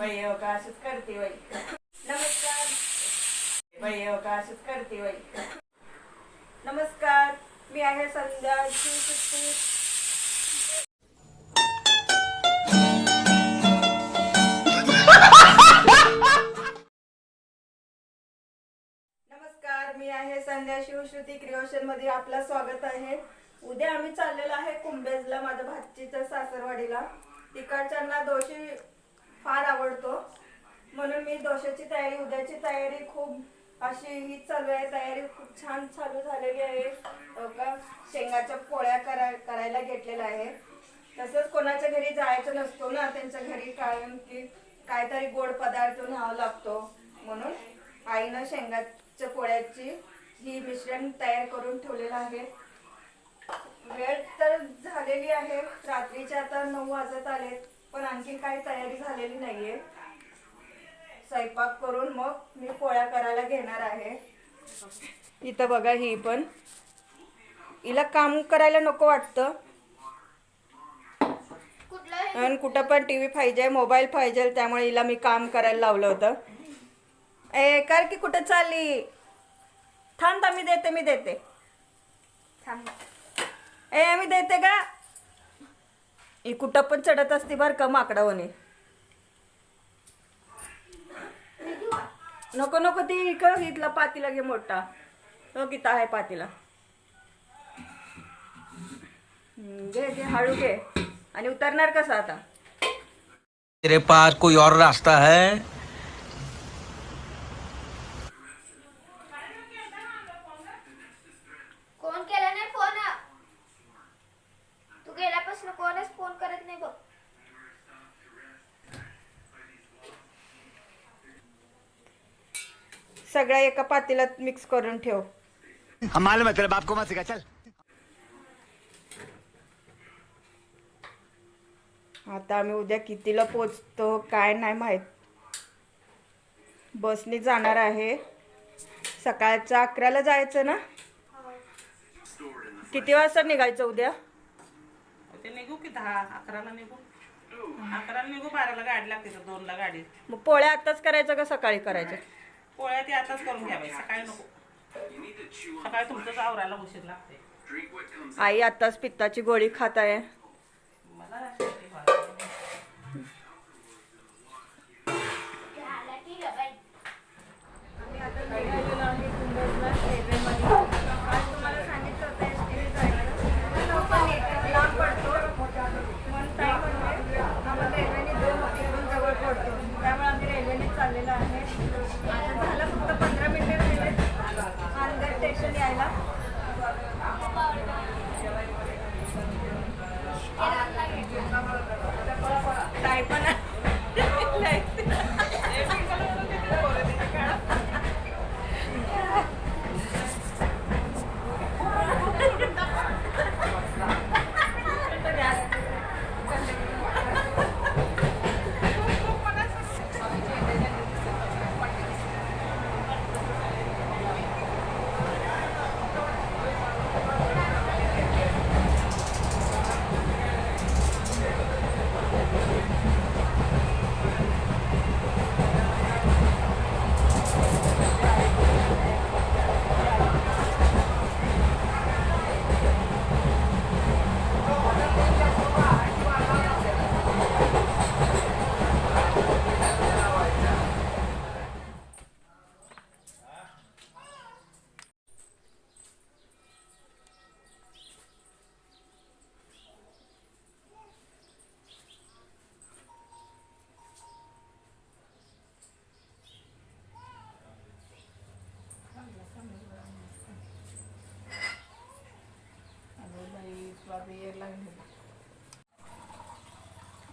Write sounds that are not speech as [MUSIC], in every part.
बाई हो का असंच करते बाई. नमस्कार. बाई हो का असंच करते बाई. नमस्कार. मी आहे संध्या. मी आहे संध्या शिवश्रुती क्रिओशनमध्ये आपलं स्वागत आहे. उद्या आम्ही चाललेलो आहे कुंभेजला माझ्या भाचीच्या सासरवाडीला. तिकडच्यांना दोषी फार आवडतो. म्हणून मी दोशाची तयारी उद्याची तयारी खूप अशी ही चालू आहे. तयारी खूप छान चालू झालेली आहे. का शेंगाच्या पोळ्या करा करायला घेतलेल्या आहे तसंच कोणाच्या घरी जायचं नसतो ना त्यांच्या घरी कारण की काहीतरी गोड पदार्थ न्यावा लागतो. म्हणून आईनं शेंगाच्या पोळ्याची ही मिश्रण तयार करून ठेवलेलं आहे. वेळ तर झालेली आहे. रात्रीचे आता नऊ वाजत आलेत. पण आणखी काही तयारी झालेली नाहीये. स्वयंपाक करून मग मी पोळ्या करायला घेणार आहे. इथं बघा ही पण. हिला काम करायला नको वाटतं. आणि कुठं पण टी व्ही पाहिजे मोबाईल पाहिजे त्यामुळे हिला मी काम करायला लावलं होतं. ए कर की कुठं चालली? थांब मी देते मी देते. थांब. ए मी देते का ही कुठं पण चढत असते बरं का माकडावने नको नको ती इकडं इथला पातीला घे मोठा. तो किती आहे पातीला. घे घे हळू घे. आणि उतरणार कसं आता? तेरे पास कोई और रास्ता है कोण केला नाही फोन तू गेल्यापासून कोणच फोन करत नाही बघ सगळ्या एका पातेल्यात मिक्स करून ठेव. हम मालूम है तेरे बाप को मत सिखा चल. आता आम्ही उद्या कितीला पोचतो काय नाही माहीत. बसने जाणार आहे. सकाळचं अकराला जायचं ना? किती वाजता निघायचं उद्या? ते निघू की दहा अकराला निघू. अकराला निघू बाराला गाडी लागते तर दोनला गाडी. मग पोळ्या आताच करायचं का सकाळी करायचं? पोळ्या ती आताच करून घ्यावी सकाळी नको. सकाळी तुमचंच आवरायला उशीर लागते आई आताच पित्ताची गोळी खात आहे मला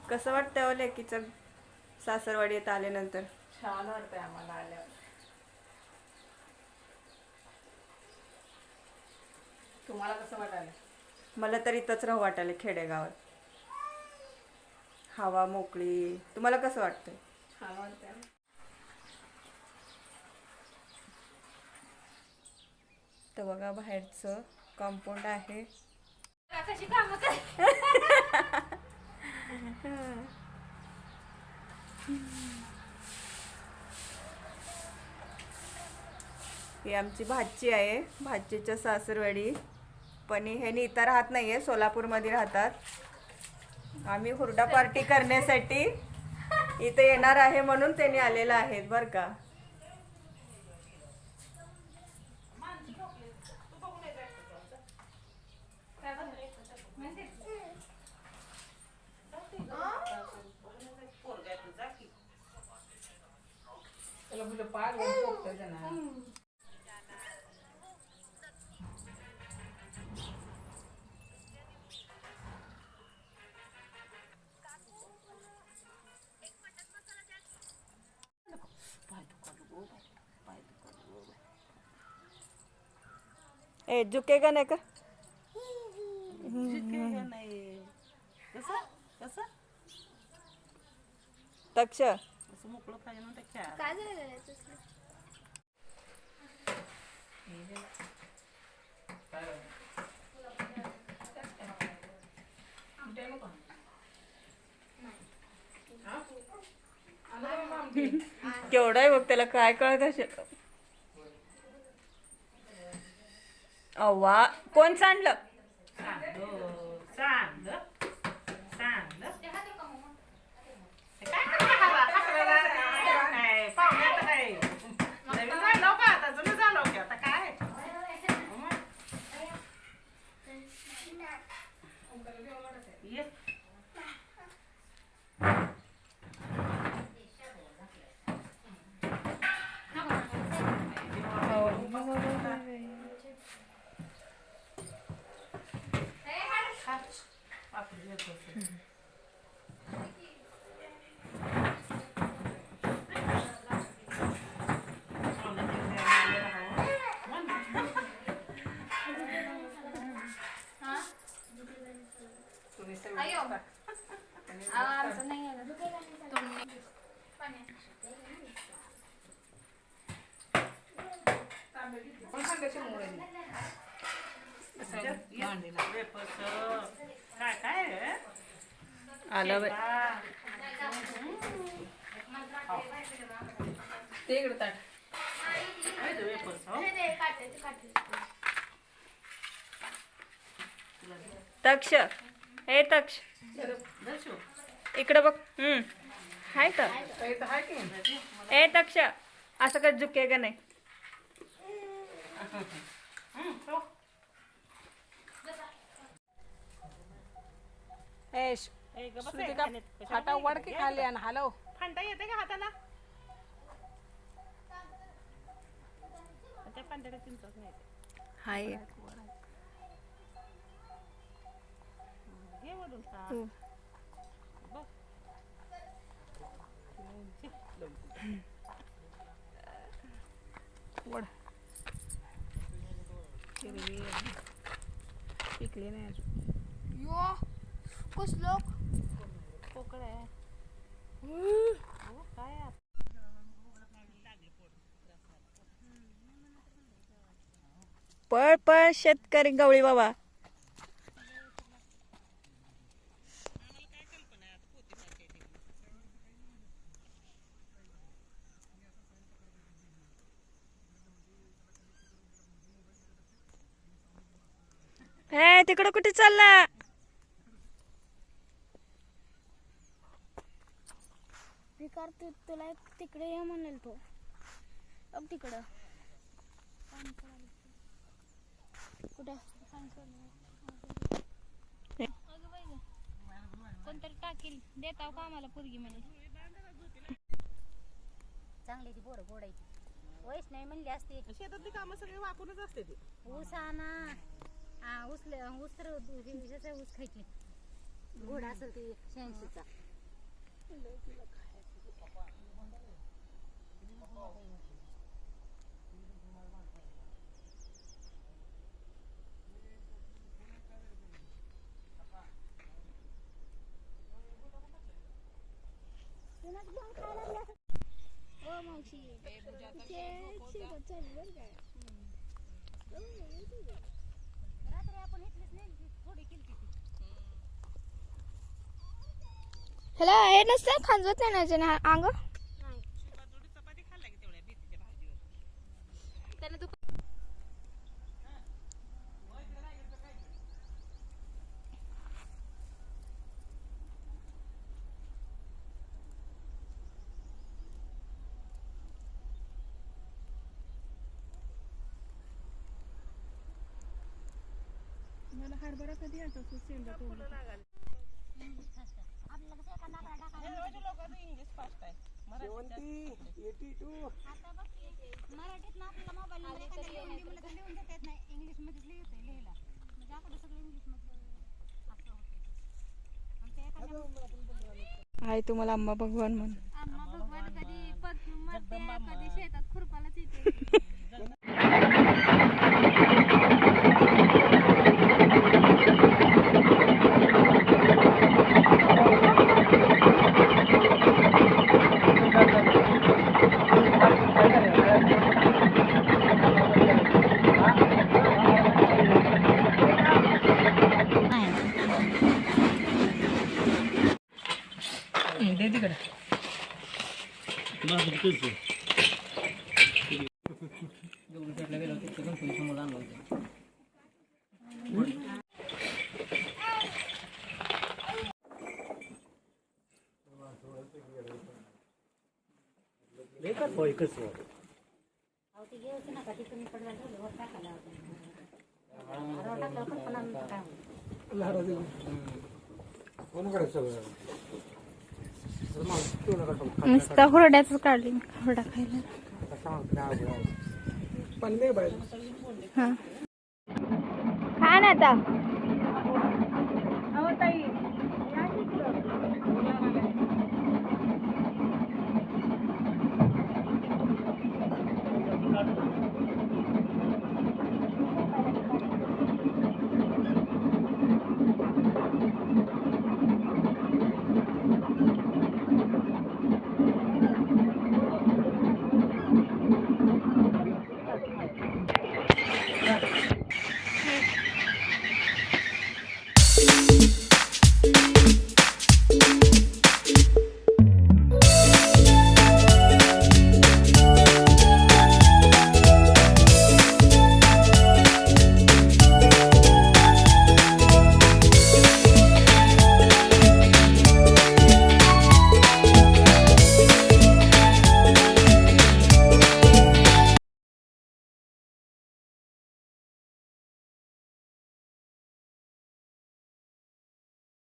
कसं वाटतं लेकीचं? सासरवाडीत आल्यानंतर? छान वाटतंय आम्हाला आल्यावर. तुम्हाला कसं वाटायला मला तर इथंच राहू वाटायला खेडेगावात. हवा मोकळी. तुम्हाला कसं वाटतंय? छान तर बघा बाहेरचं कॉम्पाऊंड आहे. कशी काम कर ही आमची भाची आहे भाचीच्या सासरवाडी. पण हे इथं राहत नाहीये सोलापूरमध्ये राहतात. आम्ही हुरडा पार्टी करण्यासाठी इथे येणार आहे म्हणून त्यांनी आलेलं आहेत बरं का. पोगतं त्यांना. ए झुकेगा नाही का? नाही. कसं? कसं? तक्ष असं मोकळं पाहिजे ना त्या खेळायला. काय झालेलं आहे तुझं? केवढा आहे बघ त्याला काय कळत असेल? अव्वा कोण सांडलं? Yeah. सांडलं, सांडलं. हे काय करणार हवा? खाकराला काय? पाहुण्याचं काय? नवीन झालं का आता? जुनं झालं की आता काय? हं? काय? आलं बाई. ते हो? तक्ष. तक्ष. इकडे बघ. हम्म. हाय तर ए तक्ष. असं का झुकेगा नाही ए, गं बस आहे, खाण्यात. कशाला वडकी खाली आणि हलव फांटा येते का हाताला त्या फांद्याला चिंचच नाही हाय घे वरून खा. तू. बघ. वड हिरवी आहे. पिकली नाही अजून यो कुछ लोग पोकळ आहे. काय पळ पळ शेतकरी गवळी बाबा. हे तिकडं कुठे चालला? विकार तू तुला एक तिकडे ये म्हणेल तो. बघ तिकडं. कुठं. कोणतरी टाकील. देताव का आम्हाला पोरगी म्हणे? चांगली ती बोरं गोडायची वयस नाही म्हणली असते. शेतातली कामं सगळे वाकूनच असते ते. ऊस आणा. हा, ऊस ल- ऊस तर ऊस ऊस खायची. गोड असेल ती शहाऐंशीचा ओ मावशी ते शेतात चालली बरं काय रात्री आपण इथलीच नाही थोडी केली ह्याला हे नसतं खांजवत नाही ना अंग हरभरा कधी येतो तू सेंदा मराठीत ना आपल्याला मोबाईल नंबर एखाद्या लिहून दे म्हणलं तर लिहून देता येत नाही इंग्लिश मध्येच लिहितोय लिहिला म्हणजे आपलं सगळं इंग्लिशमध्ये असं होतं आणि ते एखाद्या आहे तुम्हाला अम्मा भगवान म्हण. आम्हा भगवान कधी कधी शेतात खुरपालाच येते [LAUGHS] दे तिकडे नुसता हुरड्याच काढली हुरडा खायला. हा. खा ना आता.